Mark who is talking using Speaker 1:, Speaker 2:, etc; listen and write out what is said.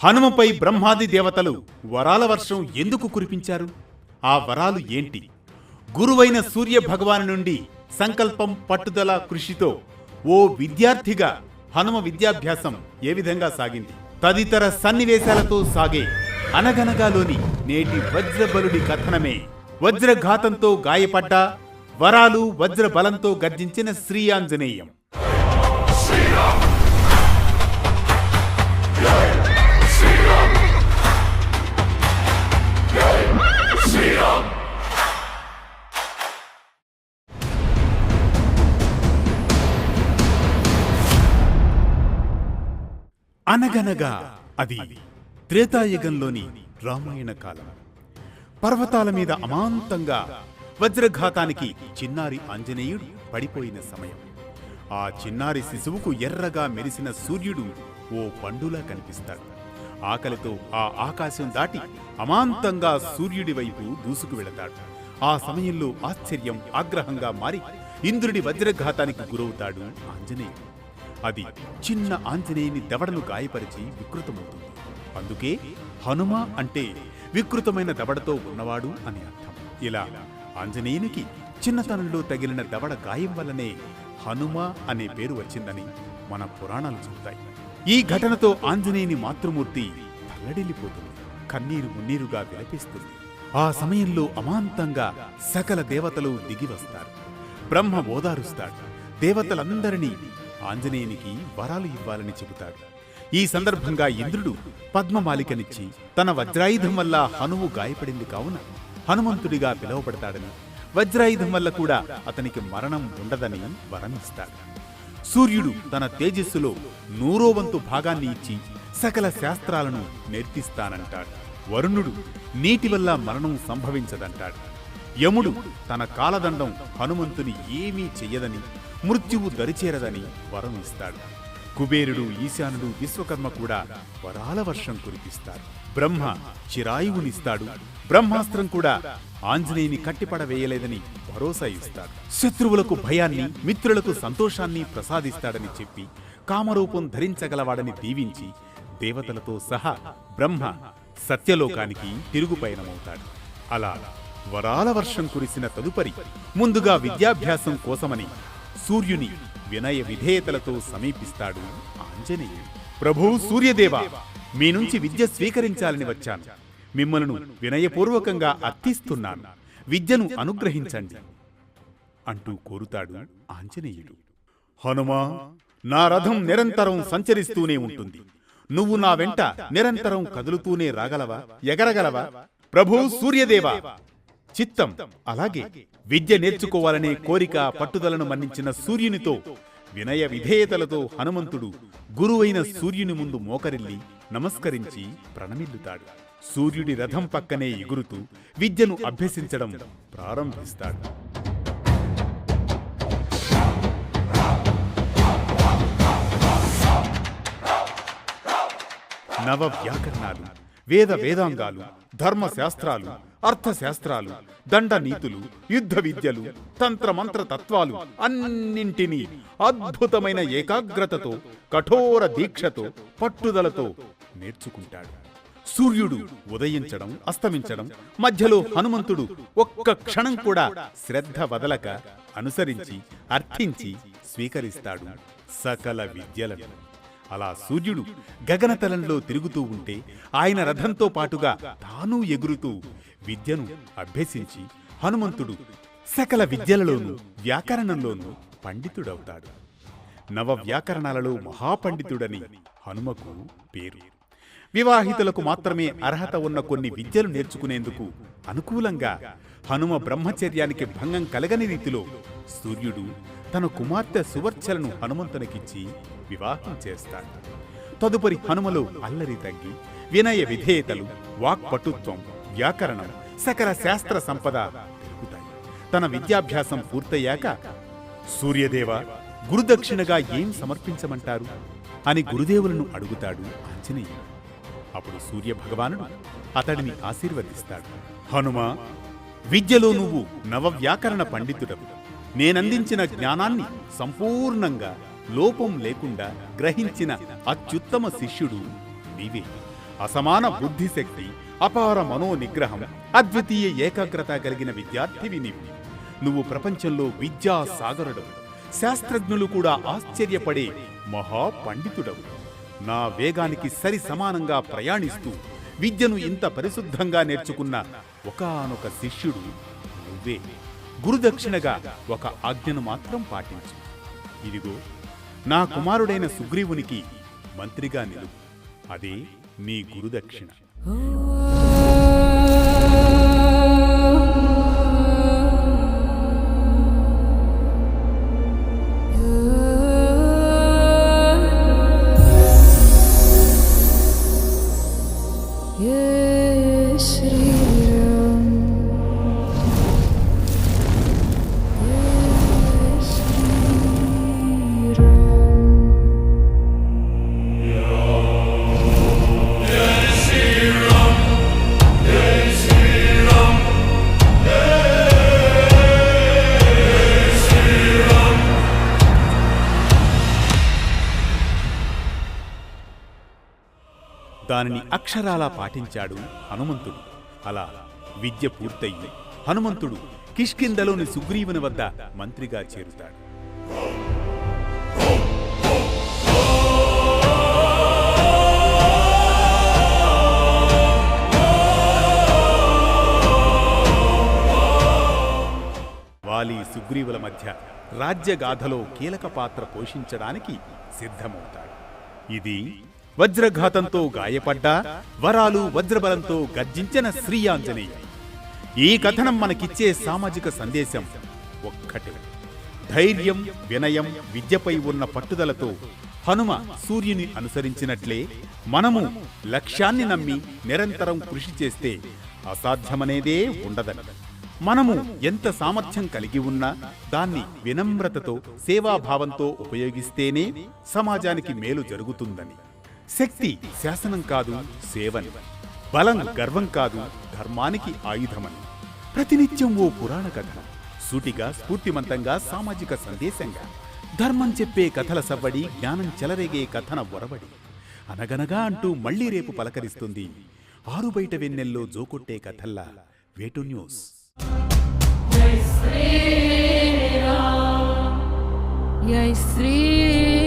Speaker 1: హనుమపై బ్రహ్మాది దేవతలు వరాల వర్షం ఎందుకు కురిపించారు? ఆ వరాలు ఏంటి? గురువైన సూర్య భగవాను నుండి సంకల్పం పట్టుదల కృషితో ఓ విద్యార్థిగా హనుమ విద్యాభ్యాసం ఏ విధంగా సాగింది? తదితర సన్నివేశాలతో సాగే అనగనగాలోని నేటి వజ్రబలుడి కథనమే వజ్రఘాతంతో గాయపడ్డ వరాలు వజ్ర బలంతో గర్జించిన శ్రీయాంజనేయం అనగనగా అది త్రేతాయుగంలోని రామాయణ కాలం. పర్వతాల మీద అమాంతంగా వజ్రఘాతానికి చిన్నారి ఆంజనేయుడు పడిపోయిన సమయం. ఆ చిన్నారి శిశువుకు ఎర్రగా మెరిసిన సూర్యుడు ఓ పండులా కనిపిస్తాడు. ఆకలితో ఆ ఆకాశం దాటి అమాంతంగా సూర్యుడి వైపు దూసుకు వెళతాడు. ఆ సమయంలో ఆశ్చర్యం ఆగ్రహంగా మారి ఇంద్రుడి వజ్రఘాతానికి గురవుతాడు ఆంజనేయుడు. అది చిన్న ఆంజనేయుని దవడను గాయపరిచి వికృతమవుతుంది. అందుకే హనుమ అంటే వికృతమైన దవడతో ఉన్నవాడు అని అర్థం. ఇలా ఆంజనేయునికి చిన్నతనంలో తగిలిన దవడ గాయం వల్లనే హనుమ అనే పేరు వచ్చిందని మన పురాణాలు చెబుతాయి. ఈ ఘటనతో ఆంజనేయుని మాతృమూర్తి తల్లడిల్లిపోతుంది. కన్నీరు మున్నీరుగా విలపిస్తుంది. ఆ సమయంలో అమాంతంగా సకల దేవతలు దిగి వస్తారు. బ్రహ్మ ఓదారుస్తాడు. దేవతలందరినీ ఆంజనేయునికి వరాలు ఇవ్వాలని చెబుతాడు. ఈ సందర్భంగా ఇంద్రుడు పద్మమాలికనిచ్చి తన వజ్రాయుధం వల్ల హనువు గాయపడింది కావున హనుమంతుడిగా పిలువబడతాడని వజ్రాయుధం వల్ల కూడా అతనికి మరణం ఉండదని వరమిస్తాడు. సూర్యుడు తన తేజస్సులో నూరో వంతు భాగాన్ని ఇచ్చి సకల శాస్త్రాలను నేర్పిస్తానంటాడు. వరుణుడు నీటి వల్ల మరణం సంభవించదంటాడు. యముడు తన కాలదండం హనుమంతుని ఏమీ చెయ్యదని మృత్యువు దరిచేరదని వరం ఇస్తాడు కుబేరుడు ఈశానుడు విశ్వకర్మ కూడా వరాల వర్షం కురిపిస్తారు. బ్రహ్మ చిరాయువునిస్తాడు. బ్రహ్మాస్త్రం కూడా ఆంజనేయుని కట్టిపడవేయలేదని భరోసా ఇస్తాడు. శత్రువులకు భయాన్ని మిత్రులకు సంతోషాన్ని ప్రసాదిస్తాడని చెప్పి కామరూపం ధరించగలవాడని దీవించి దేవతలతో సహా బ్రహ్మ సత్యలోకానికి తిరుగుపయనమవుతాడు. అలా వరాల వర్షం కురిసిన తదుపరి ముందుగా విద్యాభ్యాసం కోసమని సూర్యుని వినయ విధేయతలతో సమీపిస్తాడు ఆంజనేయుడు. ప్రభు సూర్యదేవ మీ నుంచి విద్య స్వీకరించాలని వచ్చాను. మిమ్మలను వినయపూర్వకంగా అర్థిస్తున్నాను. విద్యను అనుగ్రహించండి అంటూ కోరుతాడు ఆంజనేయుడు. హనుమా నా రథం నిరంతరం సంచరిస్తూనే ఉంటుంది. నువ్వు నా వెంట నిరంతరం కదులుతూనే రాగలవా? ఎగరగలవా? ప్రభు సూర్యదేవ చిత్తం. అలాగే విద్య నేర్చుకోవాలనే కోరిక పట్టుదలను మన్నించిన సూర్యునితో వినయ విధేయతలతో హనుమంతుడు గురువైన సూర్యుని ముందు మోకరిల్లి నమస్కరించి ప్రణమిల్లుతాడు. సూర్యుడి రథం పక్కనే ఎగురుతూ విద్యను అభ్యసించడం ప్రారంభిస్తాడు. నవ వ్యాకరణాలు వేద వేదాంగాలు ధర్మశాస్త్రాలు అర్థశాస్త్రాలు దండ నీతులు యుద్ధ విద్యలు తంత్ర మంత్ర తత్వాలు అన్నింటినీ అద్భుతమైన ఏకాగ్రతతో కఠోర దీక్షతో పట్టుదలతో నేర్చుకుంటాడు. సూర్యుడు ఉదయించడం అస్తమించడం మధ్యలో హనుమంతుడు ఒక్క క్షణం కూడా శ్రద్ధ వదలక అనుసరించి అర్థించి స్వీకరిస్తాడు. సకల విద్యలను. అలా సూర్యుడు గగనతలంలో తిరుగుతూ ఉంటే ఆయన రథంతో పాటుగా తానూ ఎగురుతూ విద్యను అభ్యసించి హనుమంతుడు సకల విద్యలలోనూ వ్యాకరణంలోనూ పండితుడవుతాడు. నవ వ్యాకరణాలలో మహాపండితుడని హనుమకు పేరు. వివాహితులకు మాత్రమే అర్హత ఉన్న కొన్ని విద్యలు నేర్చుకునేందుకు అనుకూలంగా హనుమ బ్రహ్మచర్యానికి భంగం కలగని రీతిలో సూర్యుడు తన కుమార్తె సువర్చలను హనుమంతునికిచ్చి వివాహం చేస్తాడు తదుపరి హనుమలో అల్లరి తగ్గి వినయ విధేయతలు వాక్పటుత్వం వ్యాకరణం సకల శాస్త్ర సంపద పెరుగుతాయి. తన విద్యాభ్యాసం పూర్తయ్యాక సూర్యదేవ గురుదక్షిణగా ఏం సమర్పించమంటారు? అని గురుదేవులను అడుగుతాడు ఆంజనేయుడు. అప్పుడు సూర్య భగవానుడు అతడిని ఆశీర్వదిస్తాడు. హనుమ విద్యలో నువ్వు నవవ్యాకరణ పండితుడవు. నేనందించిన జ్ఞానాన్ని సంపూర్ణంగా లోపం లేకుండా గ్రహించిన అత్యుత్తమ శిష్యుడు నీవే. అసమాన బుద్ధిశక్తి అపార మనోనిగ్రహం అద్వితీయ ఏకాగ్రత కలిగిన విద్యార్థివి నీవు. నువ్వు ప్రపంచంలో విద్యా సాగరుడు శాస్త్రజ్ఞులు కూడా ఆశ్చర్యపడే మహా పండితుడవు నా వేగానికి సరి సమానంగా ప్రయాణిస్తూ విద్యను ఇంత పరిశుద్ధంగా నేర్చుకున్న ఒకానొక శిష్యుడు నువ్వే. గురుదక్షిణగా ఒక ఆజ్ఞను మాత్రం పాటించు. ఇదిగో నా కుమారుడైన సుగ్రీవునికి మంత్రిగా నిలువు. అదే నీ గురుదక్షిణ. దానిని అక్షరాలా పాటించాడు హనుమంతుడు. అలా విద్య పూర్తయి హనుమంతుడు కిష్కిందలోని సుగ్రీవుని వద్ద మంత్రిగా చేరుతాడు. వాలి సుగ్రీవుల మధ్య రాజ్యగాథలో కీలక పాత్ర పోషించడానికి సిద్ధమవుతాడు. ఇది వజ్రఘాతంతో గాయపడ్డా వరాలు వజ్రబలంతో గర్జించిన శ్రీయాంజనేయ ఈ కథనం మనకిచ్చే సామాజిక సందేశం ఒక్కటే. ధైర్యం వినయం విద్యపై ఉన్న పట్టుదలతో హనుమ సూర్యుని అనుసరించినట్లే మనము లక్ష్యాన్ని నమ్మి నిరంతరం కృషి చేస్తే అసాధ్యమనేదే ఉండదని మనము ఎంత సామర్థ్యం కలిగి ఉన్నా దాన్ని వినమ్రతతో సేవాభావంతో ఉపయోగిస్తేనే సమాజానికి మేలు జరుగుతుందని. శక్తి శాసనం కాదు సేవని. బలం గర్వం కాదు ధర్మానికి ఆయుధమని. ప్రతినిత్యం ఓ పురాణ కథ. సూటిగా స్ఫూర్తిమంతంగా సామాజిక సందేశంగా. ధర్మం చెప్పే కథల సవ్వడి జ్ఞానం చెలరేగే కథన ఒరవడి. అనగనగా అంటూ మళ్ళీ రేపు పలకరిస్తుంది ఆరు బయట వెన్నెల్లో జోకొట్టే కథల్లా వేటు న్యూస్.
Speaker 2: Jai Shri Shri